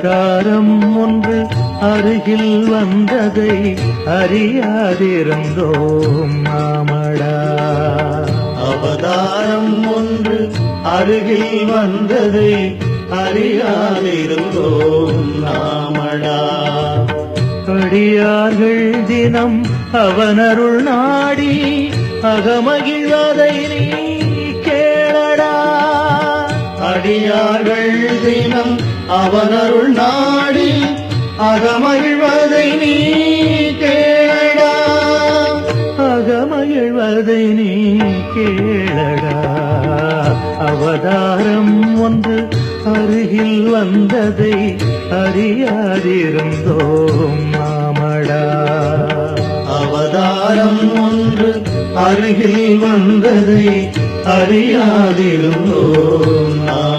அவதாரம் ஒன்று அருகில் வந்ததை அறியாதிருந்தோம் மாமடா. அவதாரம் ஒன்று அருகில் வந்ததை அறியாதிருந்தோம் நாமடா அடியார்கள் தினம் அவனருள் நாடி அகமகிழ்வதை நீ கேளடா. அடியார்கள் தினம் அவனருள் அகமகிழ்வதை நீ கேடா அகமகிழ்வதை நீ கேளடா. அவதாரம் ஒன்று அருகில் வந்ததை அறியாதிருந்தோம் மாமடா. அவதாரம் ஒன்று அருகில் வந்ததை அறியாதிருந்தோம் நாம்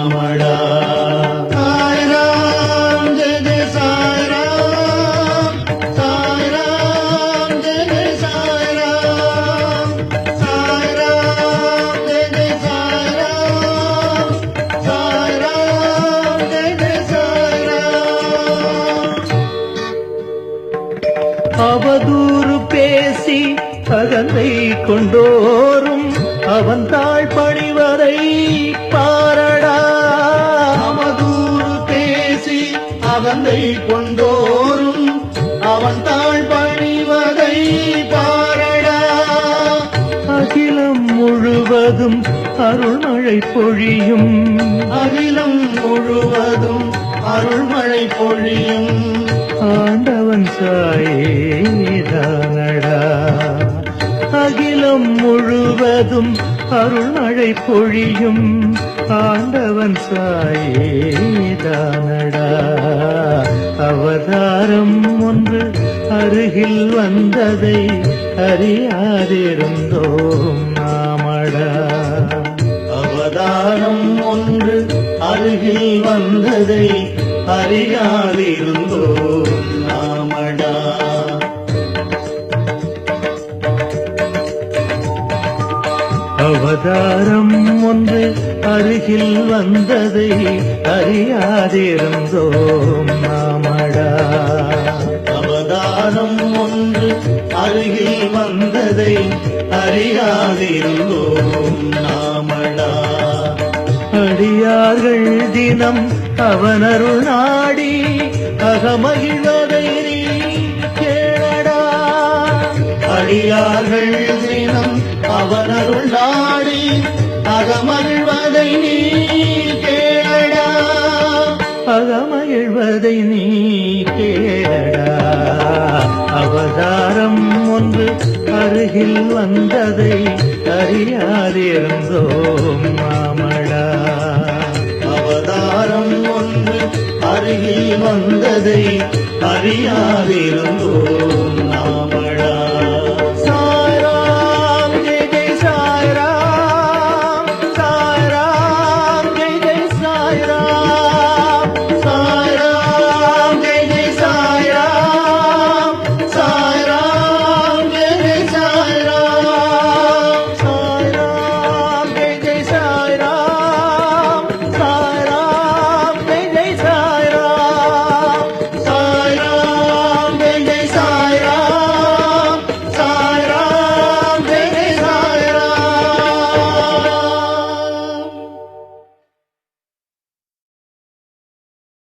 பேசி அகந்தை கொண்டோரும் அவன் தாழ் பணிவதை பாரடா. அவதூறு பேசி அகந்தை கொண்டோரும் அவன் தாழ் பணிவதை பாரடா. அகிலம் முழுவதும் அருள்மழை பொழியும். அகிலம் முழுவதும் அருள்மழை பொழியும். ஆண்டவன் சாயே. எங்கும் அருள் மழை பொழியும். ஆண்டவன் சாயேதானடா அவதாரம் ஒன்று அருகில் வந்ததை அறியாதிருந்தோம் நாமடா. அவதாரம் ஒன்று அருகில் வந்ததை அறியாதிருந்தோம் அவதாரம் ஒன்று அருகில் வந்ததை அறியாதிருந்தோம் நாமடா அவதாரம் ஒன்று அருகில் வந்ததை அறியாதிருந்தோம் நாமடா அடியார்கள் தினம் அவனருள் நாடி அகமகிழ்வதை நீ கேளடா. அடியார்கள் தினம் அவனருள் நாடி அகமகிழ்வதை நீ கேளடா. அகமகிழ்வதை நீ கேளடா. அவதாரம் ஒன்று அருகில் வந்ததை அறியாதிருந்தோம் மாமடா. அவதாரம் ஒன்று அருகில் வந்ததை அறியாதிருந்தோம்